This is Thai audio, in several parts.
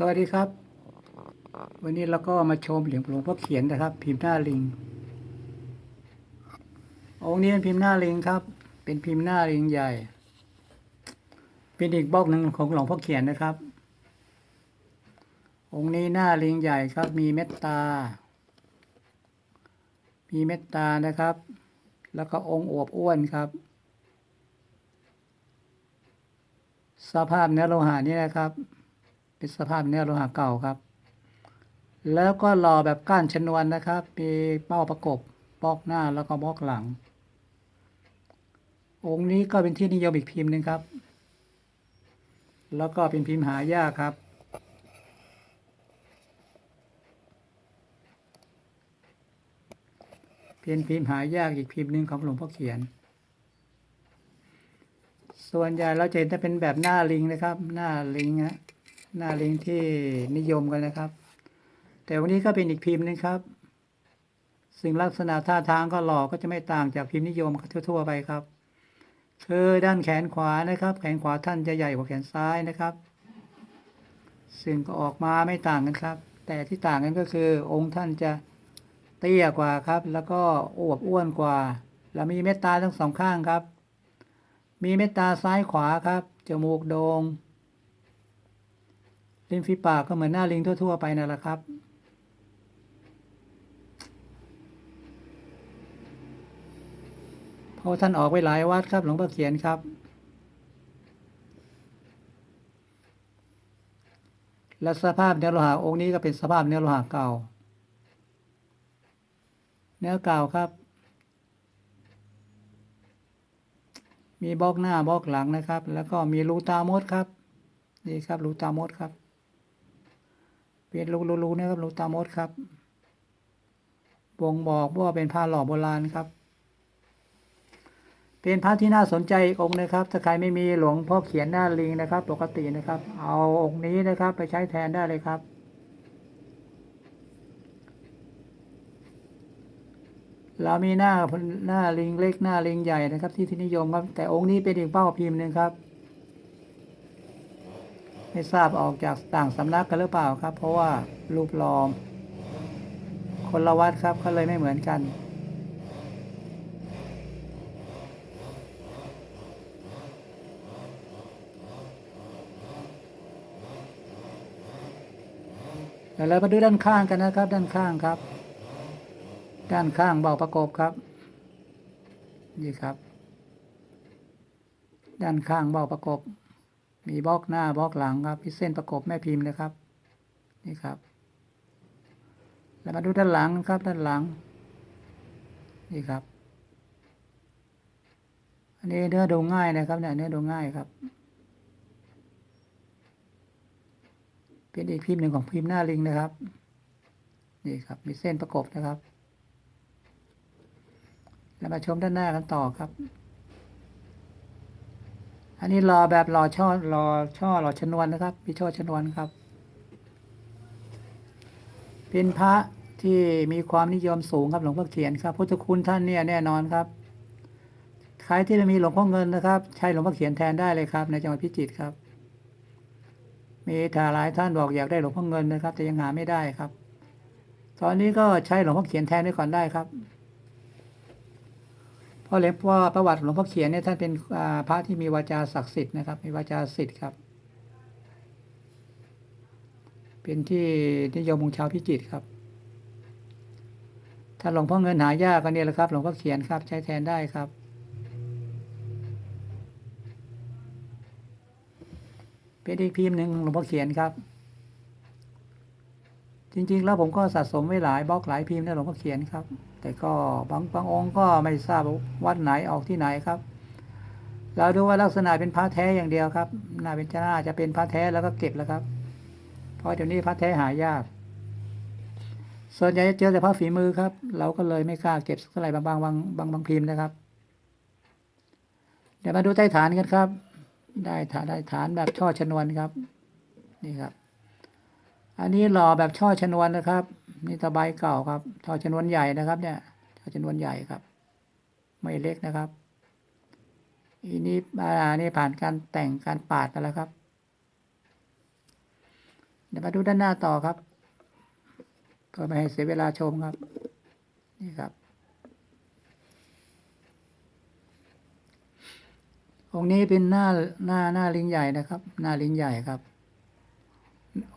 สวัสดีครับ วันนี้เราก็มาชมเหรียญหลวงพ่อเขียนนะครับ พิมพ์หน้าลิง องค์นี้เป็นพิมพ์หน้าลิงครับ เป็นพิมพ์หน้าลิงใหญ่ เป็นอีกบล็อกหนึ่งของหลวงพ่อเขียนนะครับ องค์นี้หน้าลิงใหญ่ครับ มีเมตตา มีเมตตานะครับ แล้วก็องค์อวบอ้วนครับ สภาพเนื้อโลหะนี่นะครับ เป็นสภาพเนื้อโลหะเก่าครับ แล้วก็หล่อแบบก้านชนวนนะครับ มีเป้าประกบบล็อกหน้าแล้วก็บล็อกหลัง องค์นี้ก็เป็นที่นิยมอีกพิมพ์หนึ่งครับ แล้วก็เป็นพิมพ์หายากครับเป็นพิมพ์หายากอีกพิมพ์หนึ่งของหลวงพ่อเขียน ส่วนใหญ่เราจะเห็นจะเป็นแบบหน้าลิงนะครับ หน้าลิงนะ หน้าลิงที่นิยมกันนะครับ แต่วันนี้ก็เป็นอีกพิมพ์หนึงครับสิ่งลักษณะท่าทางก็หล่อก็จะไม่ต่างจากพิมพ์นิยมทั่วๆไปครับ คือด้านแขนขวานะครับ แขนขวาท่านจะใหญ่กว่าแขนซ้ายนะครับ ซึ่งก็ออกมาไม่ต่างกันครับ แต่ที่ต่างกันก็คือองค์ท่านจะเตี้ยกว่าครับ แล้วก็อวบอ้วนกว่า แล้วมีเมตตาทั้งสองข้างครับ มีเมตตาซ้ายขวาครับ จมูกโดง่ง ริมฝีปากก็เหมือนหน้าลิงทั่ว ๆ ไปนั่นแหละครับเพราะท่านออกไปหลายวัดครับ หลวงพ่อเขียนครับ และสภาพเนื้อโลหะองค์นี้ก็เป็นสภาพเนื้อโลหะเก่า เนื้อเก่าครับ มีบล็อกหน้าบล็อกหลังนะครับ แล้วก็มีรูตามดครับ นี่ครับรูตามดครับ เป็นรูรูรูนะครับรูตามดครับบ่งบอกว่าเป็นผ้าหล่อโบราณครับ เป็นพระที่น่าสนใจอีกองค์นะครับ ถ้าใครไม่มีหลวงพ่อเขียนหน้าลิงนะครับ ปกตินะครับ เอาองค์นี้นะครับ ไปใช้แทนได้เลยครับเรามีหน้าหน้าลิงเล็กหน้าลิงใหญ่นะครับ ที่ที่นิยมครับ แต่องค์นี้เป็นอีกเป้าพิมพ์หนึ่งครับ ไม่ทราบออกจากต่างสำนักกันหรือเปล่าครับ เพราะว่ารูปลอม คนละวัดครับเขาเลยไม่เหมือนกันเดี๋ยวเรามาดูด้านข้างกันนะครับ ด้านข้างครับ ด้านข้างเบาประกบครับ นี่ครับ ด้านข้างเบาประกบ มีบล็อกหน้าบล็อกหลังครับมีเส้นประกบแม่พิมพ์นะครับ นี่ครับ แล้วมาดูด้านหลังครับ ด้านหลัง นี่ครับ อันนี้เนื้อดูง่ายนะครับเนี่ยเนื้อดูง่ายครับ เป็นอีกพิมพ์หนึ่งของพิมพ์หน้าลิงนะครับ นี่ครับ มีเส้นประกบนะครับ แล้วมาชมด้านหน้ากันต่อครับ อันนี้รอแบบรอช่อรอช่อรอชนวนนะครับ มีช่อชนวนครับ เป็นพระที่มีความนิยมสูงครับหลวงพ่อเขียนครับพุทธคุณท่านเนี่ยแน่นอนครับใครที่มีหลวงพ่อเงินนะครับใช้หลวงพ่อเขียนแทนได้เลยครับ ในจังหวัดพิจิตรครับ มีทาหลายท่านบอกอยากได้หลวงพ่อเงินนะครับ แต่ยังหาไม่ได้ครับ ตอนนี้ก็ใช้หลวงพ่อเขียนแทนไว้ก่อนได้ครับ พราะเลวเพราะประวัติหลวงพ่อเขียนเนี่ยท่านเป็นพระที่มีวาจาศักดิ์สิทธิ์นะครับ มีวาจาสิทธิ์ครับ เป็นที่นิยมของชาวพิจิตรครับถ้าหลวงพ่อเงินหายากก็เนี่ยแหละครับหลวงพ่อเขียนครับ ใช้แทนได้ครับเป็นอีกพิมพ์หนึ่งหลวงพ่อเขียนครับ จริง ๆ แล้วผมก็สะสมไว้หลายบล็อกหลายพิมพ์นะหลวงพ่อเขียนครับ แต่ก็บางบางองค์ก็ไม่ทราบวัดไหนออกที่ไหนครับ เราดูว่าลักษณะเป็นพระแท้อย่างเดียวครับน่าเป็นจะน่าจะเป็นพระแท้แล้วก็เก็บแล้วครับ เพราะเดี๋ยวนี้พระแท้หายาก ส่วนใหญ่จะเจอแต่พระฝีมือครับ เราก็เลยไม่กล้าเก็บสักไหร่บางบางบางบางบางพิมพ์นะครับ เดี๋ยวมาดูใต้ฐานกันครับ ได้ฐานได้ฐานแบบช่อชนวนครับ นี่ครับ อันนี้หล่อแบบช่อชนวนนะครับ นี่ตะไบเก่าครับช่อชนวนใหญ่นะครับ เนี่ยช่อชนวนใหญ่ครับ ไม่เล็กนะครับอันนี้อ่านี่ผ่านการแต่งการปาดมาแล้วครับ เดี๋ยวมาดูด้านหน้าต่อครับเพื่อไม่ให้เสียเวลาชมครับ นี่ครับ องค์นี้เป็นหน้าหน้าหน้าลิงใหญ่นะครับ หน้าลิงใหญ่ครับ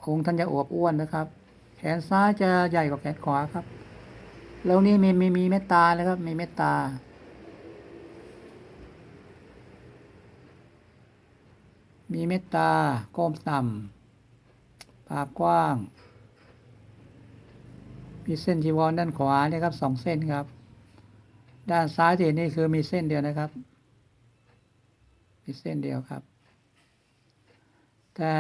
องค์ท่านจะอวบอ้วนนะครับ แขนซ้ายจะใหญ่กว่าแขนขวาครับ แล้วนี่มีมีมีเมตตานะครับ มีเมตตามีเมตตาก้มต่ำปากกว้าง มีเส้นจีวรด้านขวาเนี่ยครับสองเส้นครับ ด้านซ้ายที่เห็นนี่คือมีเส้นเดียวนะครับ มีเส้นเดียวครับ แต่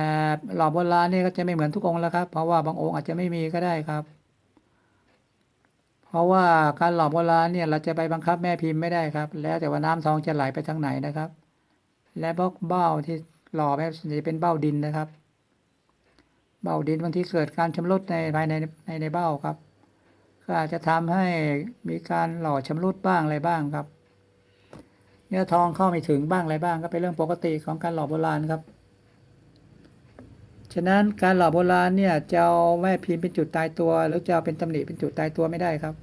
หล่อโบราณนี่ก็จะไม่เหมือนทุกองค์แล้วครับ เพราะว่าบางองค์อาจจะไม่มีก็ได้ครับ เพราะว่าการหล่อโบราณเนี่ย เราจะไปบังคับแม่พิมพ์ไม่ได้ครับ แล้วแต่ว่าน้ำทองจะไหลไปทางไหนนะครับ และบล็อกเบ้าที่หล่อแบบจะเป็นเบ้าดินนะครับ เบ้าดินบางทีเกิดการชำรุดในภายในในในเบ้าครับ ก็อาจจะทำให้มีการหล่อชำรุดบ้างอะไรบ้างครับ เนื้อทองเข้าไม่ถึงบ้างอะไรบ้างก็เป็นเรื่องปกติของการหล่อโบราณครับ ฉะนั้นการหล่อโบราณเนี่ยจะเอาแม่พิมพ์เป็นจุดตายตัว หรือจะเอาเป็นตำหนิเป็นจุดตายตัวไม่ได้ครับ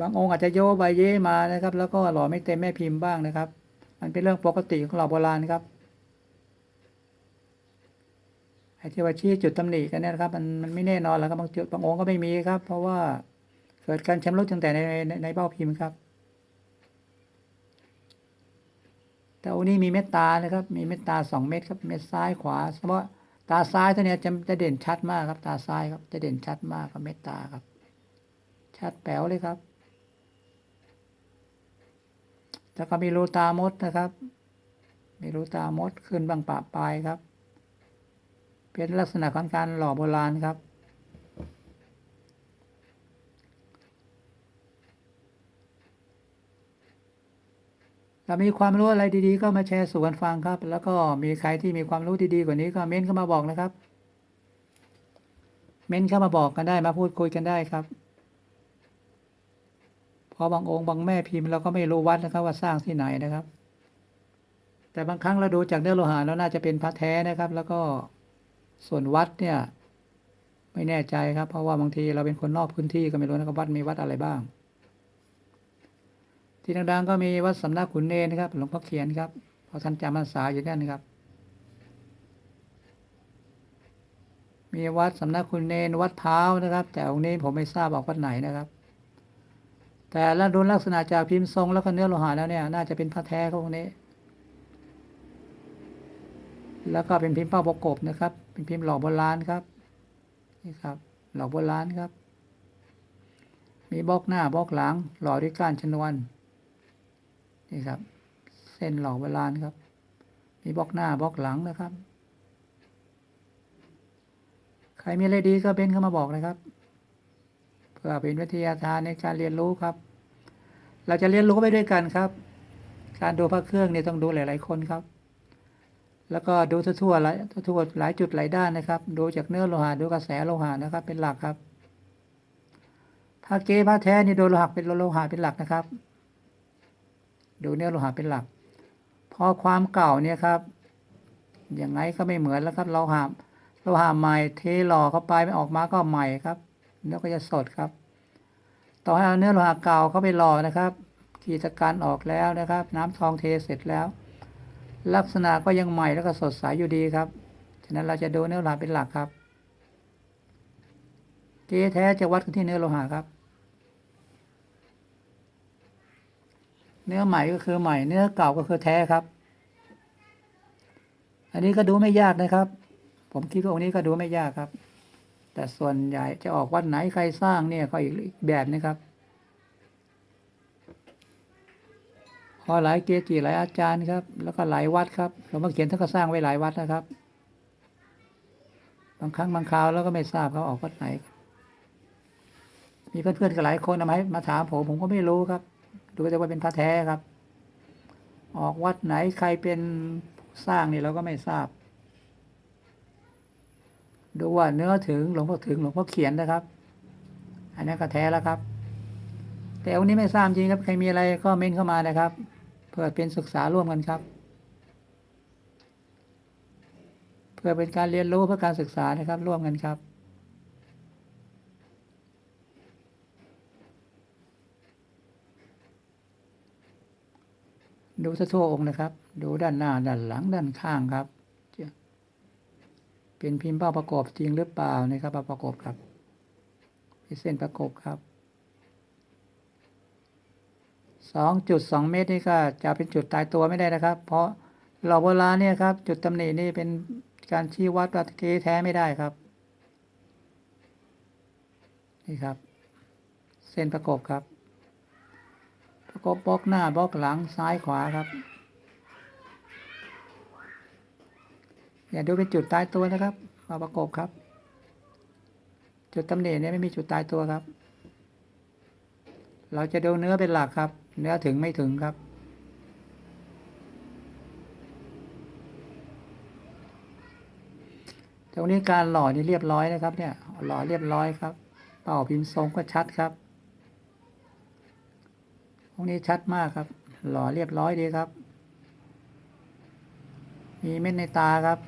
บางองค์อาจจะโยใบเย่มานะครับ แล้วก็หล่อไม่เต็มแม่พิมพ์บ้างนะครับ มันเป็นเรื่องปกติของหล่อโบราณครับไอ้ที่ว่าชี้จุดตำหนิกันเนี่ยนะครับมันมันไม่แน่นอนแล้วครับบางจุดบางองค์ก็ไม่มีครับ เพราะว่าเกิดการชำรุดตั้งแต่ในในในเบ้าพิมพ์ครับ แต่องค์นี้มีเม็ดตานะครับ มีเม็ดตาสองเม็ดครับ เม็ดซ้ายขวาเฉพาะตาซ้ายตัวเนี้ยจะจะเด่นชัดมากครับ ตาซ้ายครับ จะเด่นชัดมากครับเม็ดตาครับ ชัดแป๋วเลยครับแล้วก็มีรูตามดนะครับ มีรูตามดขึ้นบางปะปลายครับ เป็นลักษณะของการหล่อโบราณครับ ถ้ามีความรู้อะไรดีๆ ก็มาแชร์สู่กันฟังครับ แล้วก็มีใครที่มีความรู้ดีๆกว่านี้ก็เม้นเข้ามาบอกนะครับ เม้นเข้ามาบอกกันได้มาพูดคุยกันได้ครับพอบางองค์บางแม่พิมพ์เราก็ไม่รู้วัดนะครับว่าสร้างที่ไหนนะครับ แต่บางครั้งเราดูจากเนื้อโลหะแล้วน่าจะเป็นพระแท้นะครับ แล้วก็ส่วนวัดเนี่ย ไม่แน่ใจครับ เพราะว่าบางทีเราเป็นคนนอกพื้นที่ก็ไม่รู้นะครับวัดมีวัดอะไรบ้าง ที่ดังๆก็มีวัดสำนักขุนเนนะครับหลวงพ่อเขียนครับพระท่านจำพรรษาอยู่นั่นครับ มีวัดสำนักขุนเนรวัดเท้านะครับ แต่องค์นี้ผมไม่ทราบบอกวัดไหนนะครับ แต่ละดูลักษณะจากพิมพ์ทรงแล้วก็เนื้อโลหะแล้วเนี่ย น่าจะเป็นพระแท้ขององค์นี้ แล้วก็เป็นพิมพ์เป้าประกบนะครับ เป็นพิมพ์หล่อโบราณครับนี่ครับหล่อโบราณครับ มีบล็อกหน้าบล็อกหลังหล่อด้วยก้านชนวน นี่ครับ เส้นหล่อโบราณครับ มีบล็อกหน้าบล็อกหลังนะครับ ใครมีอะไรดีก็เป็นเข้ามาบอกนะครับ เพื่อเป็นวิทยาทานในการเรียนรู้ครับ เราจะเรียนรู้ไปด้วยกันครับ การดูพระเครื่องเนี่ยต้องดูหลาย ๆ คนครับ แล้วก็ดูทั่วๆหลายทั่วๆหลายจุดหลายด้านนะครับ ดูจากเนื้อโลหะดูกระแสโลหะนะครับ เป็นหลักครับถ้าเกพระแท้นี่โดนโลหะเป็นโลหะเป็นหลักนะครับ ดูเนื้อโลหะเป็นหลัก พอความเก่าเนี่ยครับอย่างไงก็ไม่เหมือนแล้วครับเราหาโลหะใหม่เทหล่อเข้าไปไม่ออกมาก็ใหม่ครับเนื้อก็จะสดครับ ต่อให้เอาเนื้อโลหะเก่าเข้าไปหล่อนะครับขีดการออกแล้วนะครับ น้ำทองเทเสร็จแล้ว ลักษณะก็ยังใหม่แล้วก็สดใสอยู่ดีครับฉะนั้นเราจะดูเนื้อโลหะเป็นหลักครับเกแท้จะวัดกันที่เนื้อโลหะครับ เนื้อใหม่ก็คือใหม่ เนื้อเก่าก็คือแท้ครับ อันนี้ก็ดูไม่ยากนะครับ ผมคิดว่าองค์นี้ก็ดูไม่ยากครับ แต่ส่วนใหญ่จะออกวัดไหนใครสร้างเนี่ยก็อีกแบบนะครับพอหลายเกจิหลายอาจารย์ครับ แล้วก็หลายวัดครับหลวงพ่อเขียนท่านก็สร้างไว้หลายวัดนะครับ บางครั้งบางคราวแล้วก็ไม่ทราบเขาออกวัดไหน มีเพื่อนๆก็หลายคนมาให้มาถามผมผมก็ไม่รู้ครับ ดูแต่ว่าเป็นพระแท้ครับ ออกวัดไหนใครเป็นผู้สร้างนี่เราก็ไม่ทราบ ดูว่าเนื้อถึงหลวงพ่อถึงหลวงพ่อเขียนนะครับ อันนี้ก็แท้แล้วครับ แต่วันนี้ไม่ทราบจริงครับ ใครมีอะไรก็เม้นเข้ามานะครับ เพื่อเป็นศึกษาร่วมกันครับ เพื่อเป็นการเรียนรู้เพื่อการศึกษานะครับ ร่วมกันครับ ดูซะทั่วองค์นะครับ ดูด้านหน้าด้านหลังด้านข้างครับ เป็นพิมพ์เป้าประกอบจริงหรือเปล่านะครับเป้าประกอบครับเป็นเส้นประกอบครับสองจุดสองเมตรนี่ก็จะเป็นจุดตายตัวไม่ได้นะครับ เพราะหลอกโบราณเนี่ยครับ จุดตำหนินี่เป็นการชี้วัดว่าเทแท้ไม่ได้ครับ นี่ครับ เส้นประกอบครับ กบบล็อกหน้าบล็อกหลังซ้ายขวาครับ อย่าดูเป็นจุดตายตัวนะครับมาประกบครับ จุดตำหนิเนี่ยไม่มีจุดตายตัวครับ เราจะดูเนื้อเป็นหลักครับ เนื้อถึงไม่ถึงครับตรงนี้การหล่อนี่เรียบร้อยนะครับเนี่ยหล่อเรียบร้อยครับเป่าพิมพ์ทรงก็ชัดครับ ตรงนี้ชัดมากครับ หล่อเรียบร้อยดีครับ มีเม็ดในตาครับ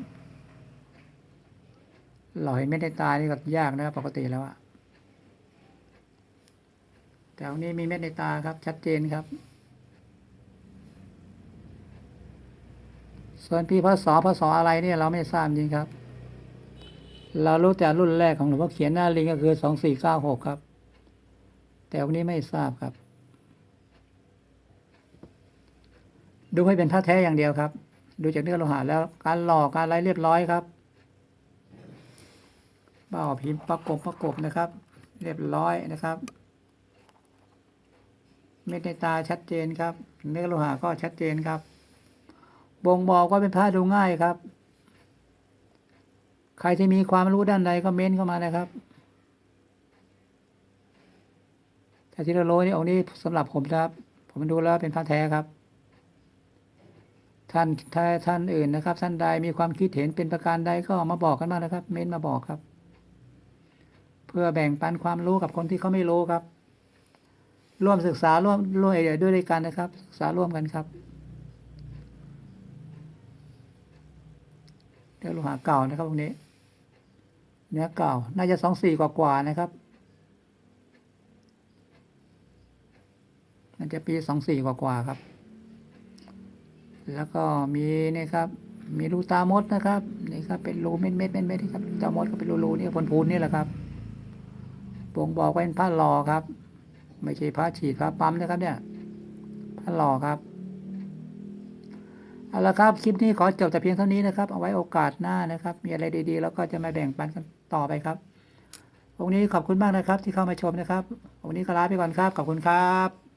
หล่อเห็นเม็ดในตานี่ก็ยากนะครับปกติแล้วอะแต่ตรงนี้มีเม็ดในตาครับ ชัดเจนครับ ส่วนพี่พศพศอะไรเนี่ยเราไม่ทราบจริงครับ เรารู้แต่รุ่นแรกของหลวงพ่อเขียนหน้าลิงก็คือสองสี่เก้าหกครับ แต่วันนี้ไม่ทราบครับ ดูให้เป็นพระแท้อย่างเดียวครับ ดูจากเนื้อโลหะแล้วการหล่อการอะไรเรียบร้อยครับเบ้าพิมพ์ประกบประกบนะครับ เรียบร้อยนะครับ เม็ดในตาชัดเจนครับ เนื้อโลหะก็ชัดเจนครับบ่งบอกว่าเป็นพระดูง่ายครับ ใครที่มีความรู้ด้านใดก็เม้นเข้ามานะครับแต่ที่เราโรยนี่องค์นี้สำหรับผมนะครับ ผมดูแล้วเป็นพระแท้ครับ ท่านท่านอื่นนะครับ ท่านใดมีความคิดเห็นเป็นประการใดก็มาบอกกันมานะครับ เม้นมาบอกครับ เพื่อแบ่งปันความรู้กับคนที่เขาไม่รู้ครับ ร่วมศึกษาร่วมร่วมด้วยกันนะครับ ศึกษาร่วมกันครับเดี๋ยวโลหะเก่านะครับพวกนี้ เนื้อเก่า น่าจะสองสี่กว่าๆนะครับน่าจะปีสองสี่กว่าๆครับ แล้วก็มีนี่ครับมีรูตามดนะครับนี่ครับเป็นรูเม็ดเม็ดเม็ดเม็ดนะครับตามดก็เป็นรูรูนี่พนพูนนี่แหละครับบ่งบอกว่าเป็นผ้าหล่อครับ ไม่ใช่ผ้าฉีดผ้าปั๊มนะครับเนี่ยผ้าหล่อครับเอาละครับคลิปนี้ขอจบแต่เพียงเท่านี้นะครับ เอาไว้โอกาสหน้านะครับ มีอะไรดีๆ แล้วก็จะมาแบ่งปันกันต่อไปครับวันนี้ขอบคุณมากนะครับ ที่เข้ามาชมนะครับวันนี้ก็ลาไปก่อนครับขอบคุณครับ